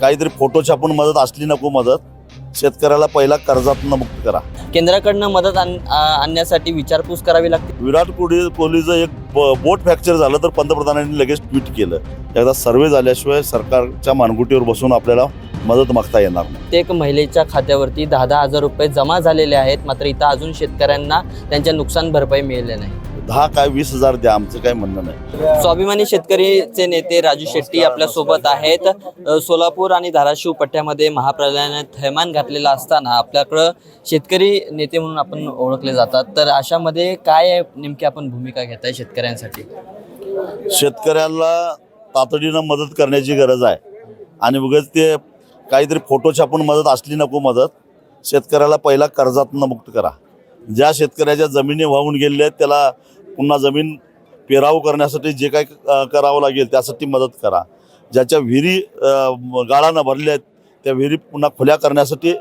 काहीतरी फोटो छापून मदत असली नको मदत शेतकऱ्याला पहिला कर्जातून मुक्त करा. केंद्राकडनं मदत आण- आ- आणण्यासाठी विचारपूस करावी लागते. विराट कोहली कोहलीचं एक ब- बोट फ्रॅक्चर झालं तर पंतप्रधानांनी लगेच ट्विट केलं. एकदा सर्वे झाल्याशिवाय सरकारच्या मानगुटीवर बसून आपल्याला मदत मागता येणार नाही. प्रत्येक महिलेच्या खात्यावरती दहा दहा हजार रुपये जमा झालेले आहेत मात्र इथं अजून शेतकऱ्यांना त्यांच्या नुकसान भरपाई मिळाले नाही. दहा काय वीस हजार द्या आमचं काही म्हणणं नाही. स्वाभिमानी शेतकरीचे नेते राजू शेट्टी आपल्यासोबत आहेत सोलापूर आणि धाराशिव पट्ट्यामध्ये महाप्रलयाने थैमान घातलेला असताना आपल्याकडं शेतकरी नेते म्हणून आपण ओळखले जातात. तर अशामध्ये काय नेमकी आपण भूमिका घेताय शेतकऱ्यांसाठी? शेतकऱ्याला तातडीनं मदत करण्याची गरज आहे. आणि उगाच ते काहीतरी फोटो छापून मदत असली नको मदत. शेतकऱ्याला पहिला कर्जातून मुक्त करा. ज्या शेतकऱ्याच्या जमिनी वाहून गेलेल्या आहेत त्याला पुन्हा जमीन पेराव करण्यासाठी जे काही अ, करावं लागेल त्यासाठी मदत करा. ज्याच्या विहिरी गाळानं भरल्या आहेत त्या विहिरी पुन्हा खुल्या करण्यासाठी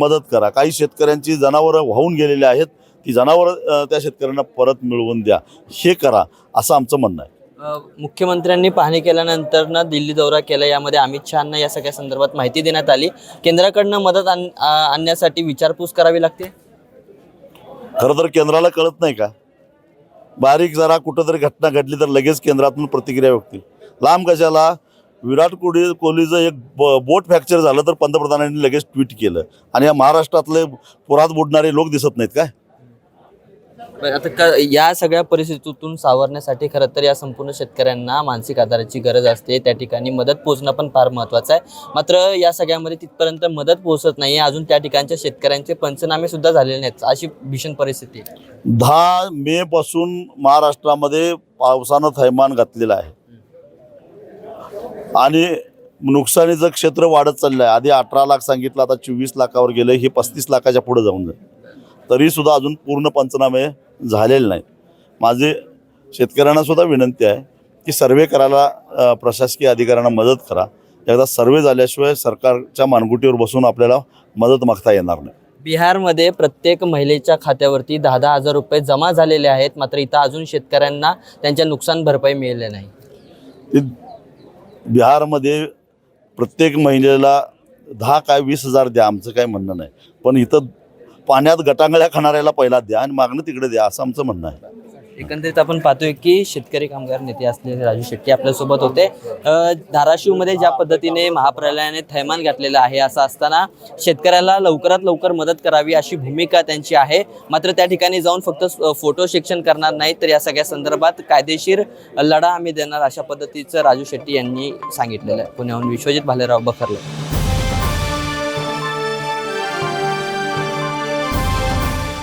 मदत करा. काही शेतकऱ्यांची जनावरं वाहून गेलेली आहेत ती जनावरं त्या शेतकऱ्यांना परत मिळवून द्या. हे करा असं आमचं म्हणणं आहे. मुख्यमंत्र्यांनी पाहणी केल्यानंतर ना दिल्ली दौरा केला. यामध्ये अमित शहाना या सगळ्या संदर्भात माहिती देण्यात आली. केंद्राकडनं मदत आणण्यासाठी विचारपूस करावी लागते? खरं तर केंद्राला कळत नाही का? बारीक जरा कुठंतरी घटना घडली तर लगेच केंद्रातून प्रतिक्रिया व्यक्ती लांब कशाला? विराट कोहली कोहलीचं एक ब बोट फ्रॅक्चर झालं तर पंतप्रधानांनी लगेच ट्विट केलं. आणि या महाराष्ट्रातले पुरात बुडणारे लोक दिसत नाहीत काय? पण आता क या सगळ्या परिस्थितीतून सावरण्यासाठी खरं तर या संपूर्ण शेतकऱ्यांना मानसिक आधाराची गरज असते. त्या ठिकाणी मदत पोहोचणं पण फार महत्त्वाचं आहे. मात्र या सगळ्यामध्ये तिथपर्यंत मदत पोहोचत नाही अजून त्या ठिकाणच्या शेतकऱ्यांचे पंचनामे सुद्धा झालेले नाहीत. अशी भीषण परिस्थिती आहे. दहा मे पासून महाराष्ट्रामध्ये पावसानं थैमान घातलेलं आहे. आणि नुकसानीचं क्षेत्र वाढत चाललं आहे आधी अठरा लाख सांगितलं आता चोवीस लाखावर गेलं हे पस्तीस लाखाच्या पुढे जाऊन जाईल. तरीसुद्धा अजून पूर्ण पंचनामे झालेले नाहीत माझी शेतकऱ्यांना सुद्धा विनंती आहे की सर्वे करायला प्रशासकीय अधिकाऱ्यांना मदत करा. एकदा सर्वे झाल्याशिवाय सरकारच्या मानगुटीवर बसून आपल्याला मदत मागता येणार नाही. बिहारमध्ये प्रत्येक महिलेच्या खात्यावरती दहा दहा हजार रुपये जमा झालेले आहेत. मात्र इथं अजून शेतकऱ्यांना त्यांच्या नुकसान भरपाई मिळाले नाही. बिहारमध्ये प्रत्येक महिलेला दहा काय वीस हजार द्या आमचं काही म्हणणं नाही. पण इथं पाण्यात गटांगळ्या खाणाऱ्याला पहिला द्या आणि मागणं तिकडे द्या असं आमचं म्हणणं आहे. एकंदरीत आपण पाहतोय की शेतकरी कामगार नेते असलेले राजू शेट्टी आपल्यासोबत होते. धाराशिवमध्ये ज्या पद्धतीने महाप्रलयाने थैमान घातलेलं आहे असं असताना शेतकऱ्याला लवकरात लवकर मदत करावी अशी भूमिका त्यांची आहे. मात्र त्या ठिकाणी जाऊन फक्त फोटो शिक्षण करणार नाही तर या सगळ्या संदर्भात कायदेशीर लढा आम्ही देणार अशा पद्धतीचं राजू शेट्टी यांनी सांगितलेलं आहे. पुण्याहून विश्वजित भालेराव बखरले.